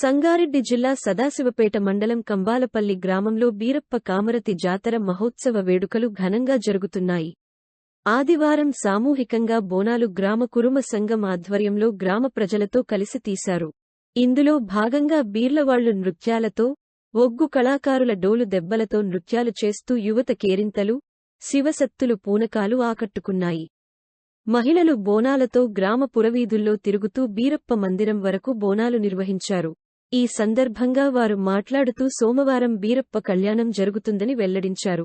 సంగారెడ్డి జిల్లా సదాశివపేట మండలం కంబాలపల్లి గ్రామంలో బీరప్ప కామరతి జాతర మహోత్సవ వేడుకలు ఘనంగా జరుగుతున్నాయి. ఆదివారం సామూహికంగా బోనాలు గ్రామ కురుమ సంఘం ఆధ్వర్యంలో గ్రామ ప్రజలతో కలిసి తీశారు. ఇందులో భాగంగా బీర్లవాళ్ళు నృత్యాలతో ఒగ్గు కళాకారుల డోలు దెబ్బలతో నృత్యాలు చేస్తూ యువత కేరింతలు శివసత్తులు పూనకాలు ఆకట్టుకున్నాయి. మహిళలు బోనాలతో గ్రామ పురవీధుల్లో తిరుగుతూ బీరప్ప మందిరం వరకు బోనాలు నిర్వహించారు. ఈ సందర్భంగా వారు మాట్లాడుతూ సోమవారం బీరప్ప కళ్యాణం జరుగుతుందని వెల్లడించారు.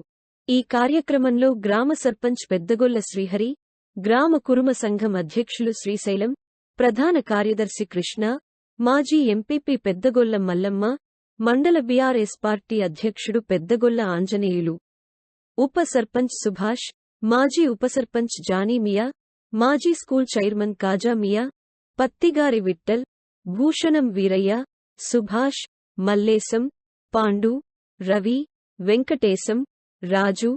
ఈ కార్యక్రమంలో గ్రామ సర్పంచ్ పెద్దగొల్ల శ్రీహరి గ్రామ కురుమ సంఘం అధ్యక్షులు శ్రీశైలం ప్రధాన కార్యదర్శి కృష్ణ మాజీ ఎంపీపీ పెద్దగొల్ల మల్లమ్మ మండల బీఆర్ఎస్ పార్టీ అధ్యక్షుడు పెద్దగొల్ల ఆంజనేయులు. ఉప సర్పంచ్ సుభాష్ మాజీ ఉపసర్పంచ్ జానీమియా మాజీ school chairman Kajamiya Pattigari Vittal Bhushanam Veeraiah Subhash Mallesham Pandu Ravi Venkatesham Raju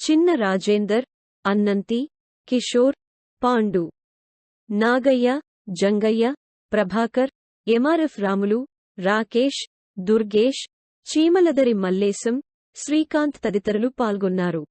Chinna Rajender Annanthi Kishore Pandu. Nagaiah Jangaiah Prabhakar MRF Ramulu Rakesh Durgesh Cheemaladari Mallesham Srikanth తదితరులు పాల్గొన్నారు.